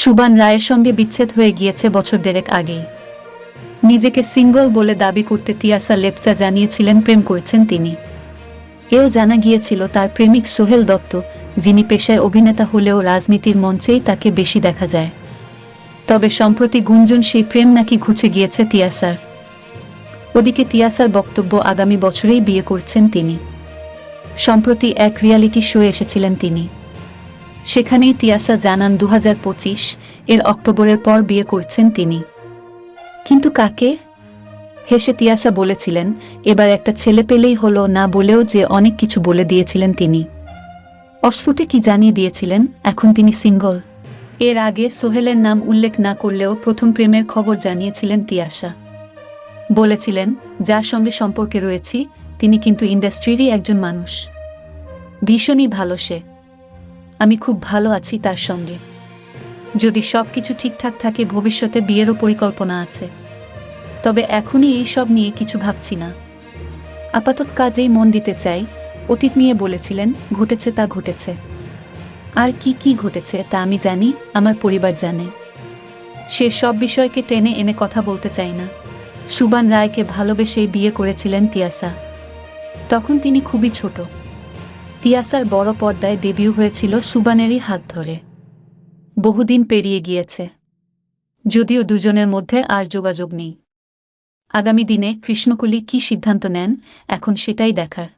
সুবান রায়ের সঙ্গে বিচ্ছেদ হয়ে গিয়েছে বছর দেড়েক আগেই। নিজেকে সিঙ্গল বলে দাবি করতে তিয়াসা লেপচা জানিয়েছিলেন, প্রেম করেছেন তিনি। এও জানা গিয়েছিল তার প্রেমিক সোহেল দত্ত, যিনি পেশায় অভিনেতা হলেও রাজনীতির মঞ্চেই তাকে বেশি দেখা যায়। তবে সম্প্রতি গুঞ্জন সেই প্রেম নাকি ঘুচে গিয়েছে তিয়াসার। ওদিকে তিয়াসার বক্তব্য আগামী বছরেই বিয়ে করছেন তিনি। সম্প্রতি এক রিয়ালিটি শো এসেছিলেন তিনি। সেখানেই তিয়াসা জানান দু হাজার পঁচিশ, এর অক্টোবরের পর বিয়ে করছেন তিনি। কিন্তু কাকে? হেসে তিয়াসা বলেছিলেন, এবার একটা ছেলে পেলেই হলো না বলেও যে অনেক কিছু বলে দিয়েছিলেন তিনি। অস্ফুটে কি জানিয়ে দিয়েছিলেন, এখন তিনি সিঙ্গল। এর আগে সোহেলের নাম উল্লেখ না করলেও প্রথম প্রেমের খবর জানিয়েছিলেন তিয়াসা। বলেছিলেন, যার সঙ্গে সম্পর্কে রয়েছি, তিনি কিন্তু ইন্ডাস্ট্রিরই একজন মানুষ। ভীষণই ভালো সে। আমি খুব ভালো আছি তার সঙ্গে। যদি সব কিছু ঠিকঠাক থাকে, ভবিষ্যতে বিয়েরও পরিকল্পনা আছে। তবে এখনই এই সব নিয়ে কিছু ভাবছি না। আপাতত কাজেই মন দিতে চাই। অতীত নিয়ে বলেছিলেন, ঘটেছে তা ঘটেছে। আর কি কি ঘটেছে তা আমি জানি, আমার পরিবার জানে। সে সব বিষয়কে টেনে এনে কথা বলতে চাই না। সুবান রায়কে ভালোবেসেই বিয়ে করেছিলেন তিয়াসা। তখন তিনি খুবই ছোট। তিয়াসার বড় পর্দায় ডেবিউ হয়েছিল সুবানেরই হাত ধরে। বহুদিন পেরিয়ে গিয়েছে। যদিও দুজনের মধ্যে আর যোগাযোগ নেই। আগামী দিনে কৃষ্ণকলি কি সিদ্ধান্ত নেন, এখন সেটাই দেখার।